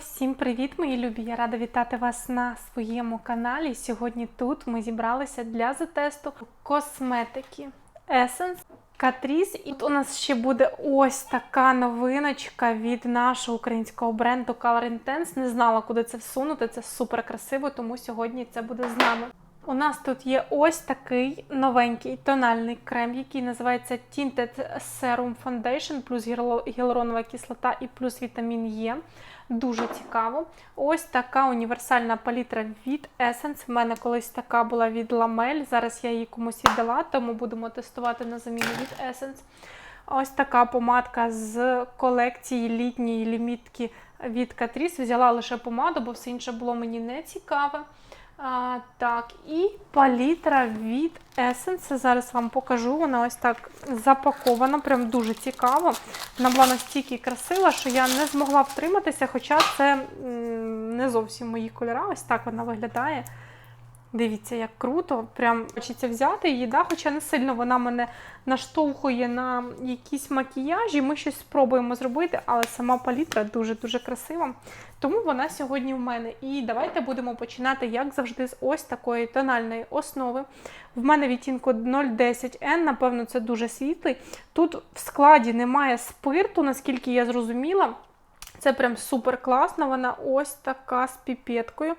Всім привіт, мої любі! Я рада вітати вас на своєму каналі. Сьогодні тут ми зібралися для затесту косметики Essence Catrice. І тут у нас ще буде ось така новиночка від нашого українського бренду Color Intense. Не знала, куди це всунути. Це супер красиво, тому сьогодні це буде з нами. У нас тут є ось такий новенький тональний крем, який називається Tinted Serum Foundation, плюс гіалу- гіалуронова кислота і плюс вітамін Е. Дуже цікаво. Ось така універсальна палітра від Essence. У мене колись така була від Lamel. Зараз я її комусь віддала, тому будемо тестувати на заміну від Essence. Ось така помадка з колекції літньої лімітки від Catrice. Взяла лише помаду, бо все інше було мені не цікаве. А, так, і палітра від Essence. Зараз вам покажу. Вона ось так запакована, прям дуже цікаво. Вона була настільки красива, що я не змогла втриматися, хоча це не зовсім мої кольори. Ось так вона виглядає. Дивіться, як круто. Прям хочеться взяти її, да? хоча не сильно вона мене наштовхує на якісь макіяжі. Ми щось спробуємо зробити, але сама палітра дуже-дуже красива. Тому вона сьогодні в мене. І давайте будемо починати, як завжди, з ось такої тональної основи. В мене відтінку 010N, напевно, це дуже світлий. Тут в складі немає спирту, наскільки я зрозуміла. Це прям супер класно. Вона ось така з піпеткою.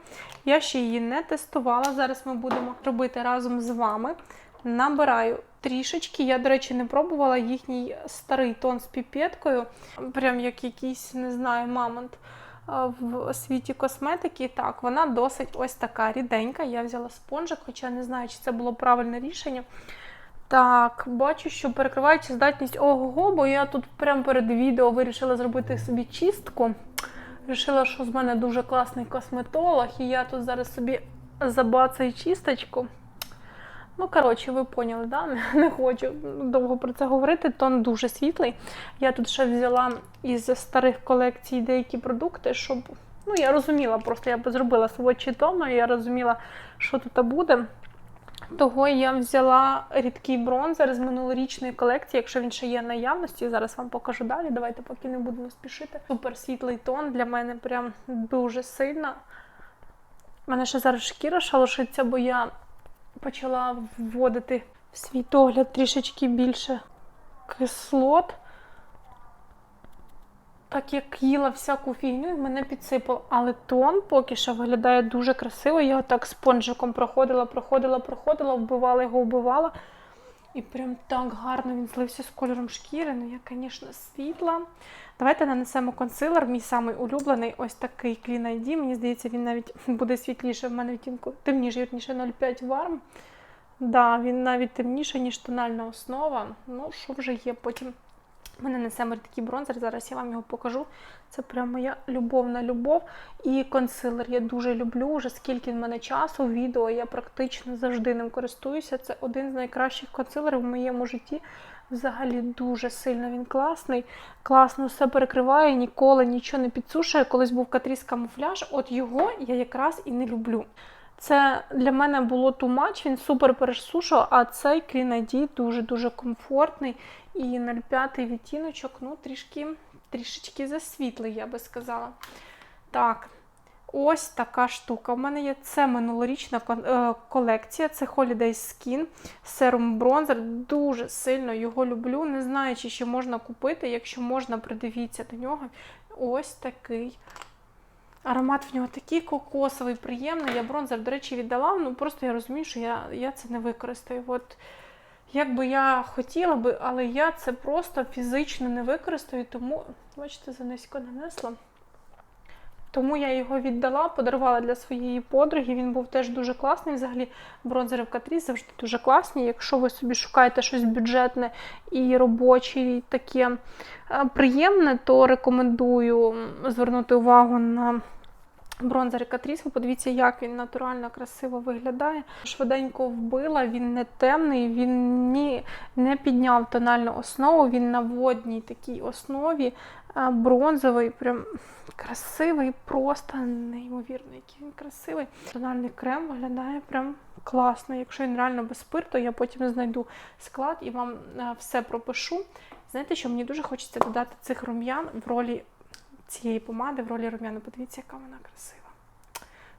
Я ще її не тестувала. Зараз ми будемо робити разом з вами. Набираю трішечки. Я, до речі, не пробувала їхній старий тон з піпеткою. Прям як якийсь, не знаю, мамонт в світі косметики. Так, вона досить ось така ріденька. Я взяла спонжик, хоча не знаю, чи це було правильне рішення. Так, бачу, що перекриваючи здатність ого-го, бо я тут прямо перед відео вирішила зробити собі чистку. Рішила, що з мене дуже класний косметолог, і я тут зараз собі забацаю чисточку. Ну, коротше, ви поняли, да? Не хочу довго про це говорити. Тон дуже світлий. Я тут ще взяла із старих колекцій деякі продукти, щоб. Ну, я розуміла, просто я зробила сводчі тону, і я розуміла, що тут буде. Того я взяла рідкий бронзер з минулорічної колекції, якщо він ще є наявності. Зараз вам покажу далі. Давайте поки не будемо спішити. Супер світлий тон для мене прям дуже сильно. У мене ще зараз шкіра шалушиться, бо я почала вводити в свій догляд трішечки більше кислот. Так як їла всяку фігню, і мене підсипало. Але тон поки що виглядає дуже красиво. Я отак спонжиком проходила, проходила, проходила, вбивала його, вбивала. І прям так гарно він злився з кольором шкіри. Ну, я, звісно, світла. Давайте нанесемо консилер, мій самий улюблений, ось такий Clean ID. Мені здається, він навіть буде світліше. В мене відтінку темніше, вірніше 0,5 варм. Да, він навіть темніше, ніж тональна основа. Ну, що вже є потім. Ми нанесемо такий бронзер, зараз я вам його покажу. Це прям моя любовна любов. І консилер я дуже люблю. Уже скільки в мене часу, відео я практично завжди ним користуюся. Це один з найкращих консилерів в моєму житті. Взагалі дуже сильно він класний. Класно все перекриває, ніколи нічого не підсушує. Колись був Catrice камуфляж, от його я якраз і не люблю. Це для мене було much, він супер пересушував, а цей ID дуже-дуже комфортний. І 0,5 відтіночок, ну, трішки, трішечки засвітлий, я би сказала. Так, ось така штука. У мене є це минулорічна е, колекція, це Holiday Skin Serum Bronzer. Дуже сильно його люблю. Не знаю, чи ще можна купити. Якщо можна, придивіться до нього. Ось такий. Аромат в нього такий кокосовий, приємний. Я бронзер, до речі, віддала. Ну просто я розумію, що я, я це не використаю. От як би я хотіла би, але я це просто фізично не використаю, тому, бачите, занизько нанесла. Тому я його віддала, подарувала для своєї подруги. Він був теж дуже класний. Взагалі, бронзери в Catrice завжди дуже класні. Якщо ви собі шукаєте щось бюджетне і робоче, і таке е, приємне, то рекомендую звернути увагу на бронзер Catrice. Ви подивіться, як він натурально красиво виглядає. Швиденько вбила, він не темний, він ні, не підняв тональну основу, він на водній такій основі. Бронзовий, прям красивий, просто неймовірно, який він красивий. Тональний крем виглядає прям класно. Якщо він реально без спирту, я потім знайду склад і вам е, все пропишу. Знаєте, що мені дуже хочеться додати цих рум'ян в ролі цієї помади в ролі рум'яна. Подивіться, яка вона красива.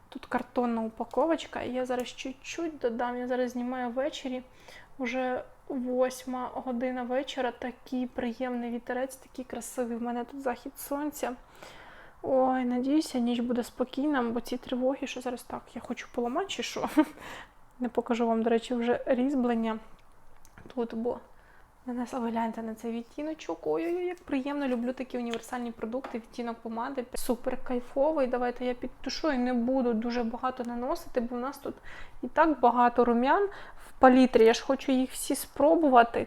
Тут картонна упаковочка, і я зараз чуть-чуть додам. Я зараз знімаю ввечері. Уже восьма година вечора. Такий приємний вітерець, такий красивий. В мене тут захід сонця. Ой, надіюся, ніч буде спокійна, бо ці тривоги, що зараз так, я хочу поламати що. Не покажу вам, до речі, вже різьблення тут, бо нанесла ви гляньте на цей відтіночок. Ой-ой-ой, як приємно, люблю такі універсальні продукти, відтінок помади. Супер кайфовий. Давайте я підтушую, не буду дуже багато наносити, бо в нас тут і так багато рум'ян в палітрі. Я ж хочу їх всі спробувати.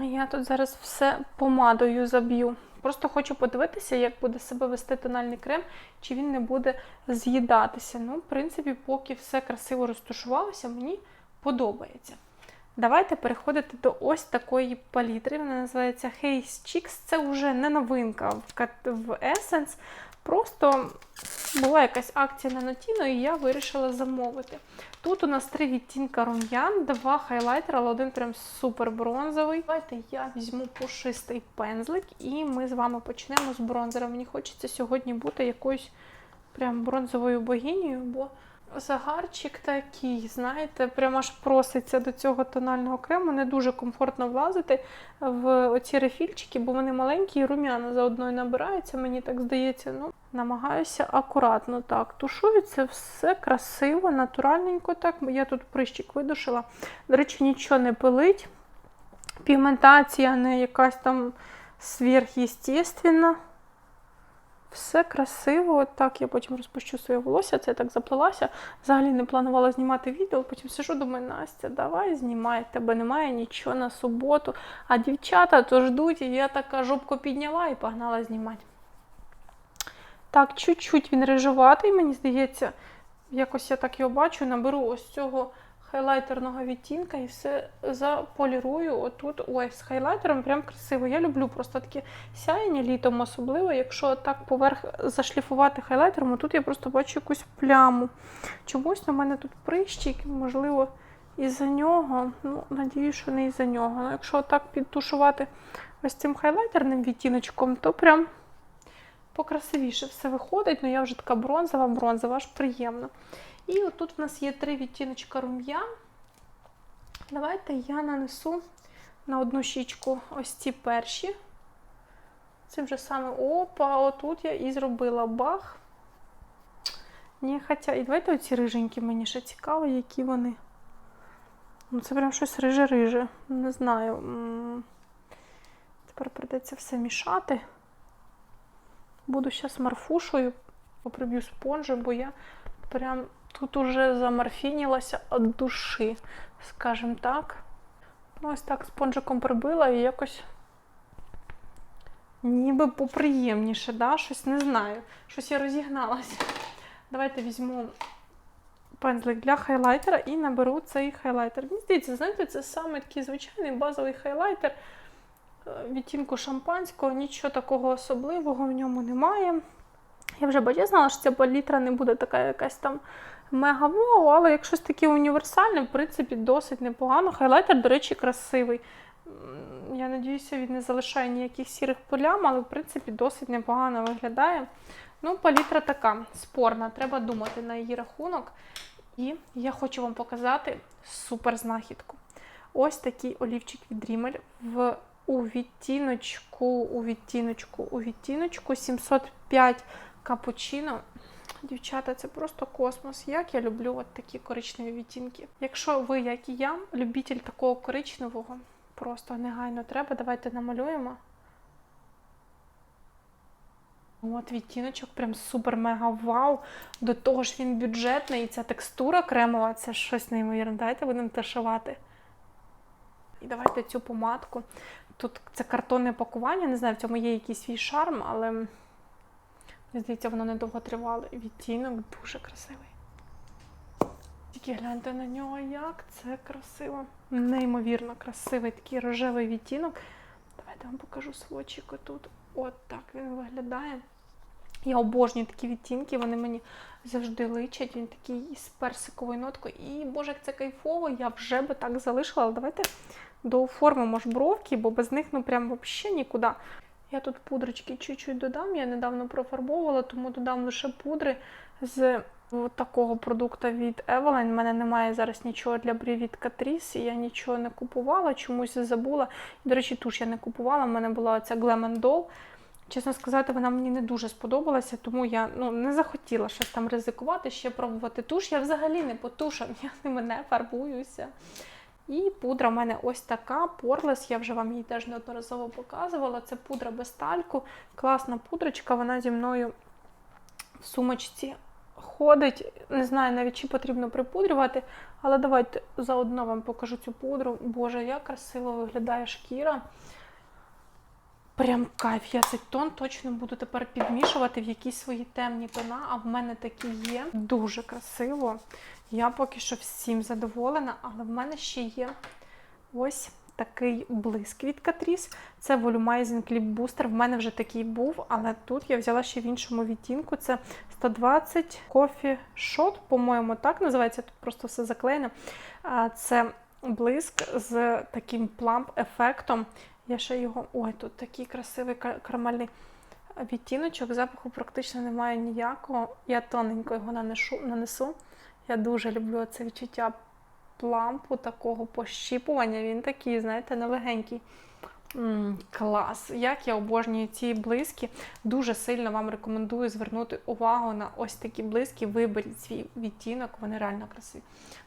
Я тут зараз все помадою заб'ю. Просто хочу подивитися, як буде себе вести тональний крем, чи він не буде з'їдатися. Ну, в принципі, поки все красиво розташувалося, мені подобається. Давайте переходити до ось такої палітри. Вона називається Haze Chicks. Це вже не новинка в Essence. Просто була якась акція на Notino, і я вирішила замовити. Тут у нас три відтінка рум'ян, два хайлайтера, але один прям супер бронзовий. Давайте я візьму пушистий пензлик, і ми з вами почнемо з бронзера. Мені хочеться сьогодні бути якоюсь прям бронзовою богинею, бо загарчик такий, знаєте, прям аж проситься до цього тонального крему. Не дуже комфортно влазити в оці рефільчики, бо вони маленькі і рум'яна заодно і набираються, мені так здається. Ну, намагаюся акуратно так. Тушується все красиво, натуральненько так. Я тут прищик видушила. До речі, нічого не пилить. Пігментація не якась там сверхъестественна. Все красиво. Так я потім розпущу своє волосся, це я так заплелася. Взагалі не планувала знімати відео. Потім сижу, думаю, Настя, давай знімай, тебе немає нічого на суботу. А дівчата то ждуть, і я така жопку підняла і погнала знімати. Так, чуть-чуть він рижуватий, мені здається, якось я так його бачу, наберу ось цього хайлайтерного відтінка і все заполірую отут. Ой, з хайлайтером прям красиво. Я люблю просто таке сяєння літом, особливо, якщо так поверх зашліфувати хайлайтером, тут я просто бачу якусь пляму. Чомусь на мене тут прищик, можливо, із-за нього. Ну, надію, що не із-за нього. Ну, якщо так підтушувати ось цим хайлайтерним відтіночком, то прям покрасивіше все виходить. Ну, я вже така бронзова, бронзова, аж приємно. І отут в нас є три відтіночка рум'ян. Давайте я нанесу на одну щічку ось ці перші. Це вже саме опа, отут я і зробила бах. Ні, хоча, і давайте оці риженькі, мені ще цікаво, які вони. Ну, це прям щось риже-риже. Не знаю. Тепер придеться все мішати. Буду зараз марфушою, поприб'ю спонжем, бо я прям тут уже заморфінілася від душі, скажімо так. Ну, ось так спонжиком прибила і якось ніби поприємніше, да? щось не знаю. Щось я розігналася. Давайте візьму пензлик для хайлайтера і наберу цей хайлайтер. Мені здається, знаєте, це саме такий звичайний базовий хайлайтер е, відтінку шампанського, нічого такого особливого в ньому немає. Я вже знала, що ця палітра не буде така якась там мега вау, але як щось таке універсальне, в принципі, досить непогано. Хайлайтер, до речі, красивий. Я надіюся, він не залишає ніяких сірих полям, але в принципі досить непогано виглядає. Ну, палітра така спорна, треба думати на її рахунок. І я хочу вам показати супер знахідку. Ось такий олівчик від Rimmel в у відтіночку, у відтіночку, у відтіночку 705 капучино. Дівчата, це просто космос. Як я люблю от такі коричневі відтінки. Якщо ви, як і я, любитель такого коричневого, просто негайно треба, давайте намалюємо. От відтіночок прям супер-мега вау. До того ж він бюджетний, і ця текстура кремова це щось неймовірне. Давайте будемо ташувати. І давайте цю помадку. Тут це картонне пакування, не знаю, в цьому є якийсь свій шарм, але здається, воно недовго тривало. Відтінок дуже красивий. Тільки гляньте на нього, як це красиво. Неймовірно красивий такий рожевий відтінок. Давайте вам покажу сводчик отут. От так він виглядає. Я обожнюю такі відтінки, вони мені завжди личать. Він такий з персиковою ноткою. І, боже, як це кайфово, я вже би так залишила. Але давайте дооформимо ж бровки, бо без них ну прям взагалі нікуди. Я тут пудрочки чуть-чуть додам. Я недавно профарбовувала, тому додам лише пудри з такого продукту від Evelyn. У мене немає зараз нічого для брів від Catrice, я нічого не купувала, чомусь забула. До речі, туш я не купувала. У мене була ця Glam Doll. Чесно сказати, вона мені не дуже сподобалася, тому я ну, не захотіла щось там ризикувати, ще пробувати туш. Я взагалі не по тушам, я ними не фарбуюся. І пудра в мене ось така, Poreless, я вже вам її теж неодноразово показувала. Це пудра без тальку. Класна пудрочка, вона зі мною в сумочці ходить. Не знаю навіть, чи потрібно припудрювати, але давайте заодно вам покажу цю пудру. Боже, як красиво виглядає шкіра. Прям кайф. Я цей тон точно буду тепер підмішувати в якісь свої темні тона, а в мене такі є. Дуже красиво. Я поки що всім задоволена, але в мене ще є ось такий блиск від Catrice. Це Volumizing Lip Booster. В мене вже такий був, але тут я взяла ще в іншому відтінку. Це 120 Coffee Shot, по-моєму, так називається. Тут просто все заклеєно. Це блиск з таким пламп-ефектом. Я ще його. Ой, тут такий красивий кар- карамельний відтіночок. Запаху практично немає ніякого. Я тоненько його нанесу. Я дуже люблю це відчуття плампу, такого пощіпування. Він такий, знаєте, нелегенький. М, клас! Як я обожнюю ці блиски. Дуже сильно вам рекомендую звернути увагу на ось такі блиски. Виберіть свій відтінок, вони реально красиві.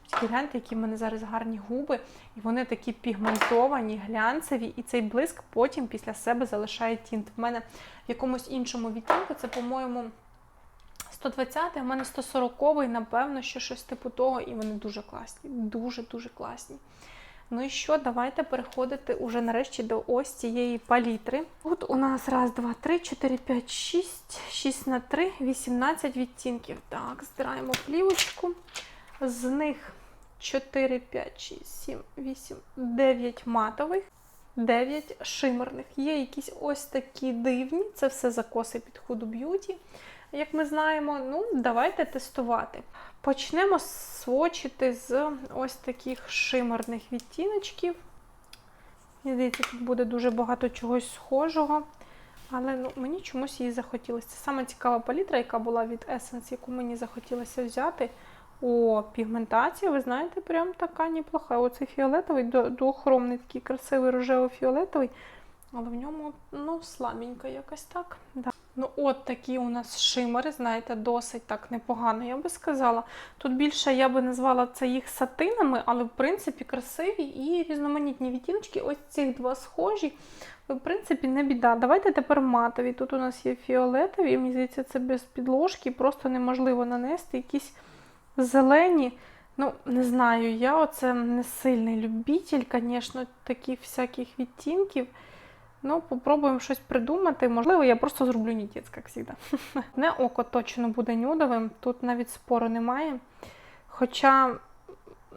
Тільки гляньте, які в мене зараз гарні губи, і вони такі пігментовані, глянцеві, і цей блиск потім після себе залишає тінт. В мене в якомусь іншому відтінку, це, по-моєму, 120, а в мене 140, напевно, що щось типу того, і вони дуже класні. Дуже-дуже класні. Ну і що, давайте переходити уже нарешті до ось цієї палітри. Тут у нас раз, два, три, чотири, п'ять, шість, шість на три, 18 відтінків. Так, здираємо плівочку. З них 4, 5, 6, 7, 8, 9 матових, 9 шимерних. Є якісь ось такі дивні, це все закоси під худу б'юті. Як ми знаємо, ну, давайте тестувати. Почнемо свочити з ось таких шимерних відтіночків. Мені здається, тут буде дуже багато чогось схожого. Але ну, мені чомусь її захотілося. Це саме цікава палітра, яка була від Essence, яку мені захотілося взяти. О, пігментація, ви знаєте, прям така неплоха. Оцей фіолетовий, до- двохромний, такий красивий рожево-фіолетовий, але в ньому ну, слабенько якось так. Да. Ну, от такі у нас шимери, знаєте, досить так непогано, я би сказала. Тут більше я би назвала це їх сатинами, але в принципі красиві і різноманітні відтіночки. Ось цих два схожі. В принципі, не біда. Давайте тепер матові. Тут у нас є фіолетові, мені здається, це без підложки, просто неможливо нанести якісь зелені. Ну, не знаю, я оце не сильний любитель, звісно, таких всяких відтінків. Ну, попробуємо щось придумати. Можливо, я просто зроблю нітець, як завжди. Не око точно буде нюдовим, тут навіть спору немає. Хоча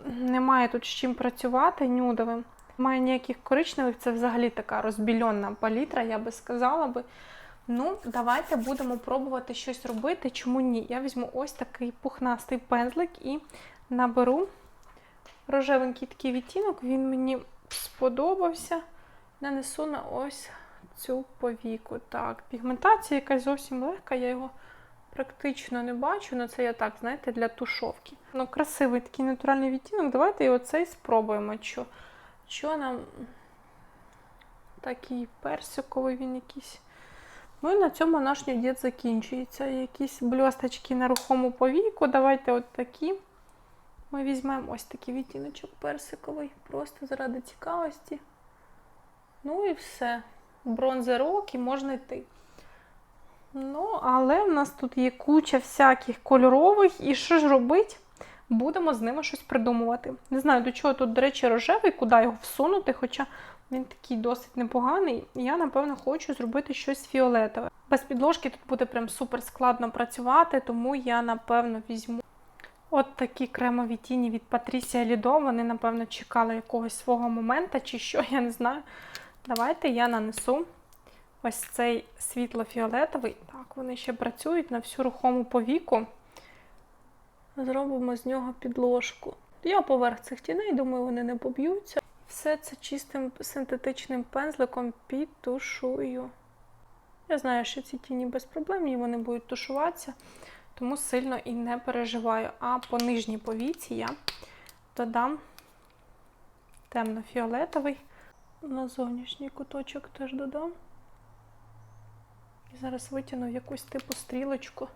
немає тут з чим працювати нюдовим. Немає ніяких коричневих, це взагалі така розбільонна палітра, я би сказала би. Ну, давайте будемо пробувати щось робити. Чому ні? Я візьму ось такий пухнастий пензлик і наберу рожевенький такий відтінок. Він мені сподобався. Нанесу на ось цю повіку. Так, пігментація якась зовсім легка, я його практично не бачу. Ну, це я так, знаєте, для тушовки. Ну, красивий такий натуральний відтінок. Давайте і оцей спробуємо. Що, що нам такий персиковий він якийсь. Ну і на цьому наш нюдець закінчується. Якісь бльосточки на рухому повіку. Давайте от такі. Ми візьмемо ось такий відтіночок персиковий, просто заради цікавості. Ну і все. Бронзерок і можна йти. Ну, але в нас тут є куча всяких кольорових, і що ж робити? Будемо з ними щось придумувати. Не знаю, до чого тут, до речі, рожевий, куди його всунути, хоча він такий досить непоганий. Я, напевно, хочу зробити щось фіолетове. Без підложки тут буде прям супер складно працювати, тому я, напевно, візьму от такі кремові тіні від Патрісія Лідо. Вони, напевно, чекали якогось свого моменту чи що, я не знаю. Давайте я нанесу ось цей світло-фіолетовий. Так, вони ще працюють на всю рухому повіку. Зробимо з нього підложку. Я поверх цих тіней, думаю, вони не поб'ються. Все це чистим синтетичним пензликом підтушую. Я знаю, що ці тіні безпроблемні, вони будуть тушуватися, тому сильно і не переживаю. А по нижній повіці я додам темно-фіолетовий. На зовнішній куточок теж додам. І зараз витягну якусь типу стрілочку.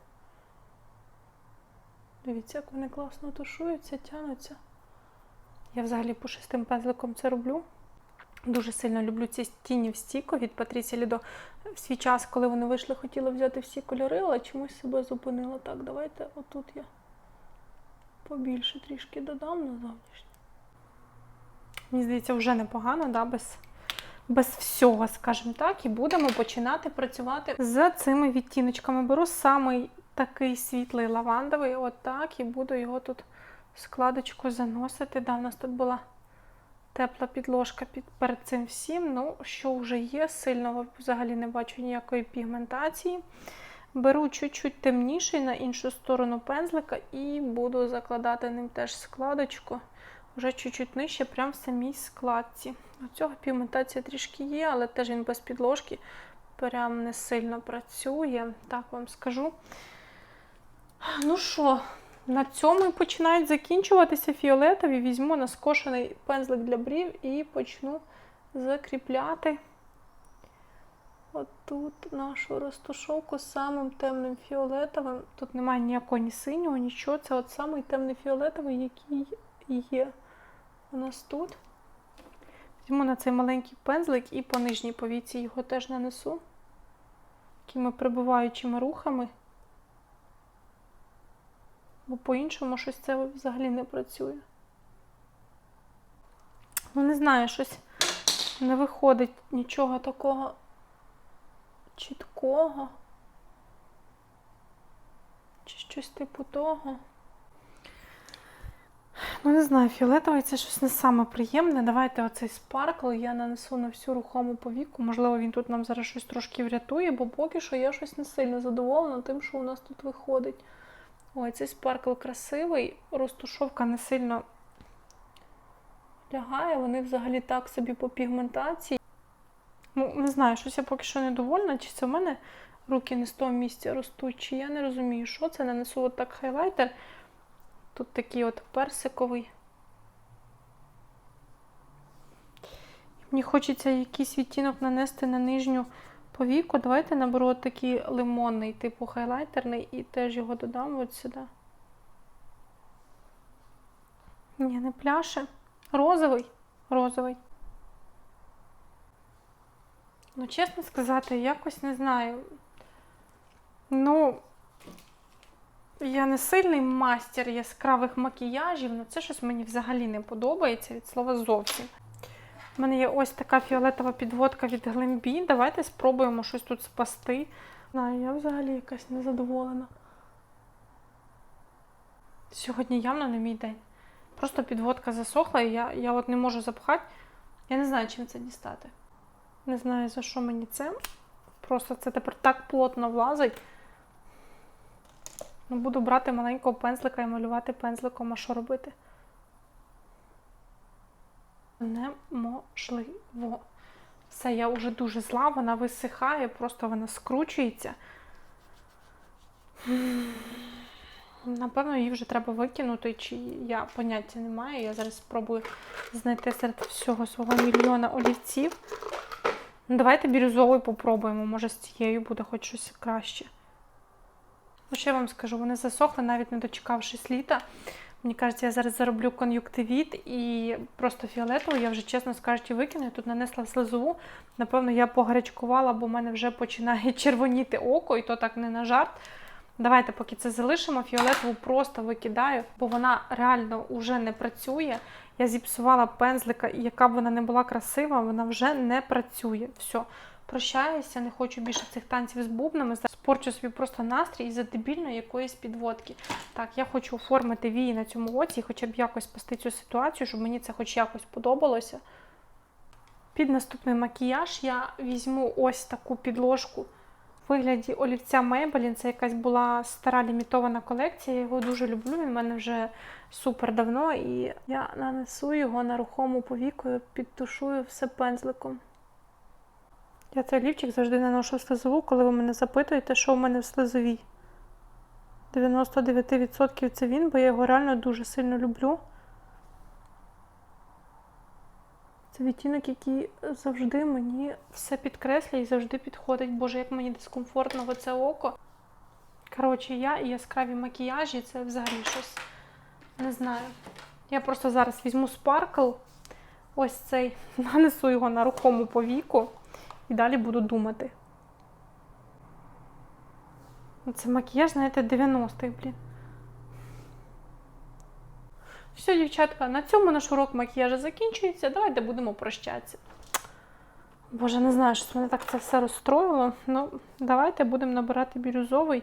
Дивіться, як вони класно тушуються, тянуться. Я взагалі пушистим пензликом це роблю. Дуже сильно люблю ці тіні в стіку від Патрісі Лідо. В свій час, коли вони вийшли, хотіла взяти всі кольори, але чомусь себе зупинила. Так, давайте отут я побільше трішки додам на зовнішній. Мені здається, вже непогано, да, без, без всього, скажімо так, і будемо починати працювати з цими відтіночками. Беру самий такий світлий лавандовий, отак, і буду його тут складочку заносити. Да, у нас тут була тепла підложка під, перед цим всім. Ну, що вже є, сильно взагалі не бачу ніякої пігментації. Беру чуть-чуть темніший на іншу сторону пензлика і буду закладати ним теж складочку. Вже чуть-чуть нижче, прямо в самій складці. У цього пігментація трішки є, але теж він без підложки. Прям не сильно працює, так вам скажу. Ну що, на цьому і починають закінчуватися фіолетові. Візьму на скошений пензлик для брів і почну закріпляти отут нашу розтушовку самим темним фіолетовим. Тут немає ніякого ні синього, нічого. Це от самий темний фіолетовий, який є у нас тут. Візьму на цей маленький пензлик і по нижній повіці його теж нанесу такими прибуваючими рухами. Бо по-іншому щось це взагалі не працює. Ну, не знаю, щось не виходить нічого такого чіткого. Чи щось типу того. Ну, не знаю, фіолетовий це щось не саме приємне. Давайте оцей спаркл я нанесу на всю рухому повіку. Можливо, він тут нам зараз щось трошки врятує, бо поки що я щось не сильно задоволена тим, що у нас тут виходить. Ой, цей спаркл красивий, розтушовка не сильно лягає, вони взагалі так собі по пігментації. Ну, не знаю, щось я поки що недовольна, чи це в мене руки не з того місця ростуть, чи я не розумію, що це. Нанесу отак хайлайтер. Тут такий от персиковий. Мені хочеться якийсь відтінок нанести на нижню повіку. Давайте наберу от такий лимонний, типу хайлайтерний, і теж його додам от сюди. Ні, не пляше. Розовий. Розовий. Ну, чесно сказати, якось не знаю. Ну, я не сильний мастер яскравих макіяжів, але це щось мені взагалі не подобається від слова зовсім. У мене є ось така фіолетова підводка від Глембі. Давайте спробуємо щось тут спасти. Знаю, я взагалі якась незадоволена. Сьогодні явно не мій день. Просто підводка засохла, і я, я от не можу запхати. Я не знаю, чим це дістати. Не знаю, за що мені це. Просто це тепер так плотно влазить. Ну, буду брати маленького пензлика і малювати пензликом, а що робити? Неможливо. Все, я вже дуже зла, вона висихає, просто вона скручується. Напевно, її вже треба викинути, чи я поняття не маю. Я зараз спробую знайти серед всього свого мільйона олівців. Давайте бірюзовий попробуємо, може з цією буде хоч щось краще. Що я вам скажу, вони засохли, навіть не дочекавшись літа. Мені кажеться, я зараз зароблю кон'юктивіт і просто фіолетову, я вже, чесно скажучи, викину. Я тут нанесла слезову. Напевно, я погарячкувала, бо в мене вже починає червоніти око, і то так не на жарт. Давайте, поки це залишимо, фіолетову просто викидаю, бо вона реально вже не працює. Я зіпсувала пензлика, і яка б вона не була красива, вона вже не працює. Все, прощаюся, не хочу більше цих танців з бубнами. Спорчу собі просто настрій із-за дебільної якоїсь підводки. Так, я хочу оформити вії на цьому оці хоча б якось спасти цю ситуацію, щоб мені це хоч якось подобалося. Під наступний макіяж я візьму ось таку підложку в вигляді олівця Maybelline. Це якась була стара лімітована колекція. Я його дуже люблю. Він в мене вже супер давно. І я нанесу його на рухому повіку, підтушую все пензликом. Я цей лівчик завжди наношу в слизову, коли ви мене запитуєте, що в мене в слизовій. 99% це він, бо я його реально дуже сильно люблю. Це відтінок, який завжди мені все підкреслює і завжди підходить. Боже, як мені дискомфортно в оце око. Коротше, я і яскраві макіяжі це взагалі щось. Не знаю. Я просто зараз візьму спаркл, ось цей, нанесу його на рухому повіку і далі буду думати. Це макіяж, знаєте, 90-х, блін. Все, дівчатка, на цьому наш урок макіяжу закінчується. Давайте будемо прощатися. Боже, не знаю, що мене так це все розстроїло. Ну, давайте будемо набирати бірюзовий,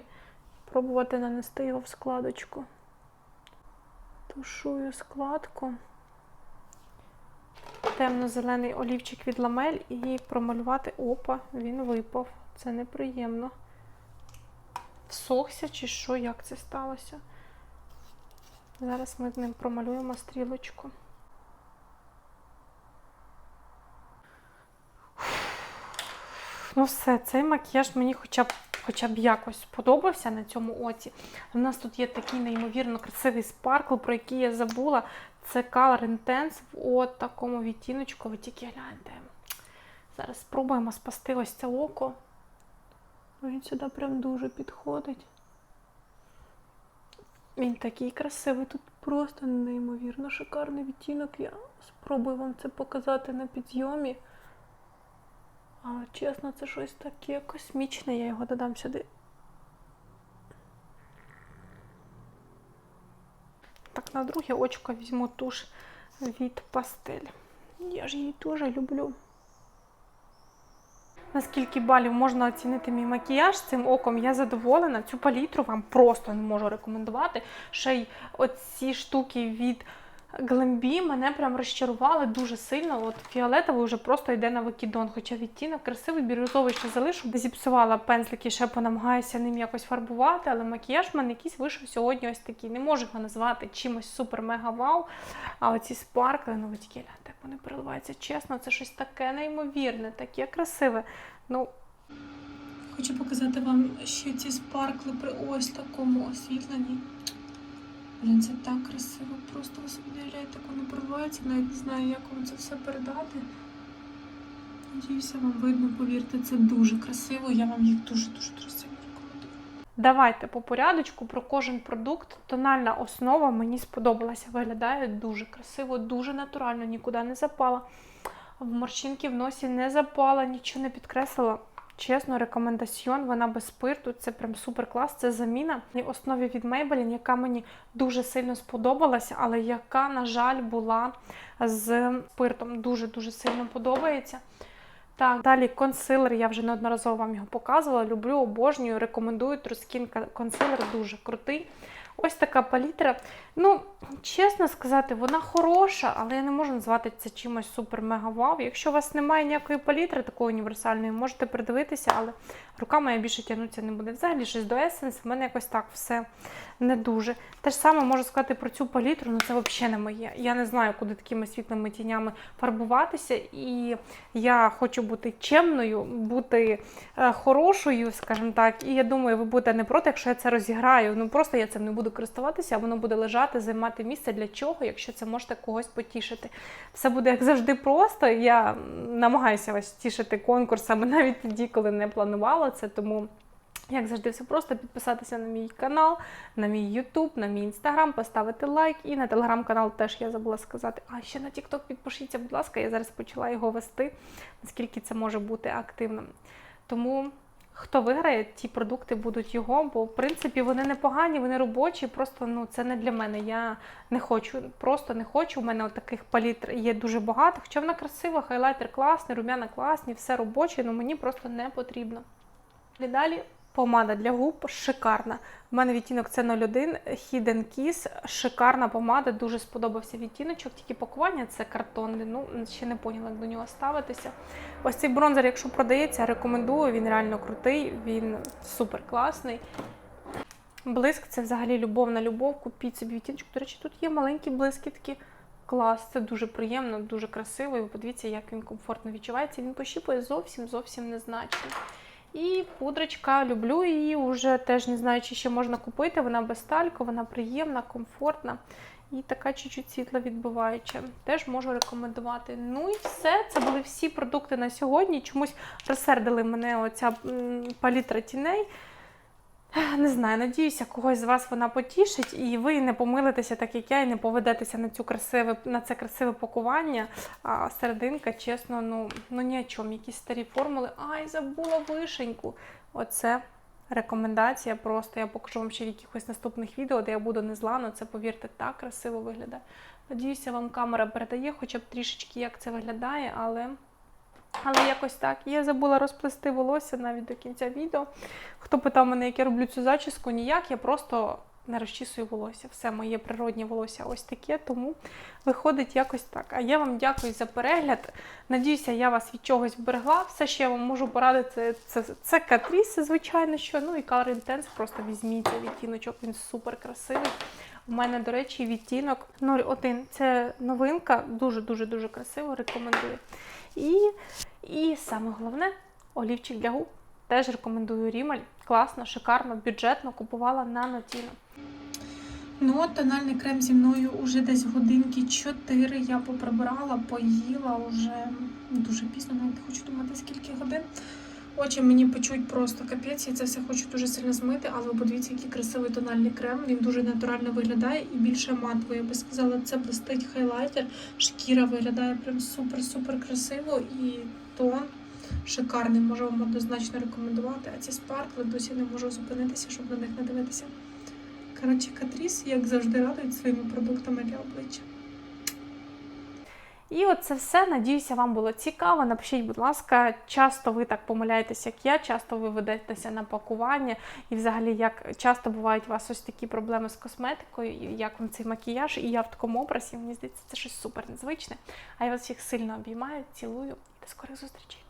пробувати нанести його в складочку. Тушую складку. Темно-зелений олівчик від ламель і промалювати. Опа, він випав. Це неприємно. Всохся чи що, як це сталося? Зараз ми з ним промалюємо стрілочку. Ну все, цей макіяж мені хоча б хоча б якось сподобався на цьому оці. У нас тут є такий неймовірно красивий спаркл, про який я забула. Це Color Intense в от такому відтіночку. Ви тільки гляньте. Зараз спробуємо спасти ось це око. Він сюди прям дуже підходить. Він такий красивий, тут просто неймовірно шикарний відтінок. Я спробую вам це показати на підйомі. Але чесно, це щось таке космічне, я його додам сюди. Так, на друге очко візьму туш від пастель. Я ж її теж люблю. Наскільки балів можна оцінити мій макіяж цим оком, я задоволена. Цю палітру вам просто не можу рекомендувати. Ще й оці штуки від Glambi мене прям розчарували дуже сильно. От фіолетовий вже просто йде на викидон. Хоча відтінок красивий, бірюзовий ще залишу. Зіпсувала пензлики, ще понамагаюся ним якось фарбувати, але макіяж в мене якийсь вийшов сьогодні ось такий. Не можу його назвати чимось супер-мега-вау. А оці спаркли, ну ви тільки гляньте, як вони переливаються. Чесно, це щось таке неймовірне, таке красиве. Ну, Хочу показати вам ще ці спаркли при ось такому освітленні. Блін, це так красиво, просто ви собі уявляєте, як вони прориваються, навіть не знаю, як вам це все передати. Надіюся, вам видно, повірте, це дуже красиво, я вам їх дуже-дуже дуже сильно рекомендую. Давайте по порядочку про кожен продукт. Тональна основа мені сподобалася, виглядає дуже красиво, дуже натурально, нікуди не запала. В морщинки в носі не запала, нічого не підкреслила. Чесно, рекомендаціон, вона без спирту, це прям супер клас, це заміна на основі від Maybelline, яка мені дуже сильно сподобалася, але яка, на жаль, була з спиртом. Дуже-дуже сильно подобається. Так, далі консилер, я вже неодноразово вам його показувала. Люблю, обожнюю, рекомендую Truskin консилер, дуже крутий. Ось така палітра. Ну, чесно сказати, вона хороша, але я не можу назвати це чимось супер-мега-вау. Якщо у вас немає ніякої палітри такої універсальної, можете придивитися, але рука моя більше тягнутися не буде. Взагалі, щось до Essence, в мене якось так все не дуже. Те ж саме можу сказати про цю палітру, ну це взагалі не моє. Я не знаю, куди такими світлими тінями фарбуватися. І я хочу бути чемною, бути е, хорошою, скажімо так. І я думаю, ви будете не проти, якщо я це розіграю. Ну просто я цим не буду користуватися, а воно буде лежати, займати місце для чого, якщо це можете когось потішити. Все буде як завжди просто. Я намагаюся вас тішити конкурсами навіть тоді, коли не планувала це. Тому. Як завжди, все просто підписатися на мій канал, на мій YouTube, на мій інстаграм, поставити лайк і на телеграм-канал теж я забула сказати. А ще на TikTok підпишіться, будь ласка, я зараз почала його вести, наскільки це може бути активним. Тому хто виграє, ті продукти будуть його, бо в принципі вони непогані, вони робочі, просто ну це не для мене. Я не хочу, просто не хочу. У мене таких палітр є дуже багато. Хоча вона красива, хайлайтер класний, рум'яна класні, все робоче, але мені просто не потрібно. І далі Помада для губ шикарна. У мене відтінок це 01 Hidden Kiss. Шикарна помада, дуже сподобався відтіночок. Тільки пакування це картонне. Ну, ще не поняла, як до нього ставитися. Ось цей бронзер, якщо продається, рекомендую. Він реально крутий, він супер класний. Блиск це взагалі любов на любов. Купіть собі відтіночок. До речі, тут є маленькі блискітки. Клас, це дуже приємно, дуже красиво. І ви подивіться, як він комфортно відчувається. Він пощіпує зовсім зовсім незначно. І пудрочка, люблю її, вже теж не знаю, чи ще можна купити. Вона без тальку, вона приємна, комфортна і така чуть-чуть світло відбиваюча. Теж можу рекомендувати. Ну і все. Це були всі продукти на сьогодні. Чомусь розсердили мене оця палітра тіней. Не знаю, надіюся, когось з вас вона потішить, і ви не помилитеся, так як я, і не поведетеся на цю красиве, на це красиве пакування. А серединка, чесно, ну, ну ні о чому. Якісь старі формули. Ай, забула вишеньку. Оце рекомендація. Просто я покажу вам ще в якихось наступних відео, де я буду незламна. Це, повірте, так красиво виглядає. Надіюся, вам камера передає хоча б трішечки, як це виглядає, але. Але якось так. Я забула розплести волосся навіть до кінця відео. Хто питав мене, як я роблю цю зачіску, ніяк, я просто не розчісую волосся. Все моє природнє волосся ось таке, тому виходить якось так. А я вам дякую за перегляд. Надіюся, я вас від чогось вберегла. Все, що я вам можу порадити, це, це, це Catrice, звичайно, що. Ну і Color Intense, просто візьміть відтіночок, він супер красивий. У мене, до речі, відтінок 01. Це новинка, дуже-дуже дуже красиво, рекомендую. І, і саме головне олівчик для губ. Теж рекомендую Рімаль. Класно, шикарно, бюджетно купувала на Нотіно. Ну, от тональний крем зі мною уже десь годинки 4 я поприбирала, поїла уже дуже пізно, навіть не хочу думати, скільки годин. Очі мені печуть просто капець, я це все хочу дуже сильно змити, але подивіться, який красивий тональний крем. Він дуже натурально виглядає і більше матовий. Я би сказала, це блистить хайлайтер. Шкіра виглядає прям супер-супер красиво і тон шикарний. Можу вам однозначно рекомендувати. А ці спаркли досі не можу зупинитися, щоб на них не дивитися. Коротше, Катріс, як завжди, радують своїми продуктами для обличчя. І от це все. Надіюся, вам було цікаво. Напишіть, будь ласка, часто ви так помиляєтесь, як я, часто ви ведетеся на пакування, і взагалі, як часто бувають у вас ось такі проблеми з косметикою, і як вам цей макіяж, і я в такому образі. Мені здається, це щось супер незвичне. А я вас всіх сильно обіймаю, цілую і до скорих зустрічей.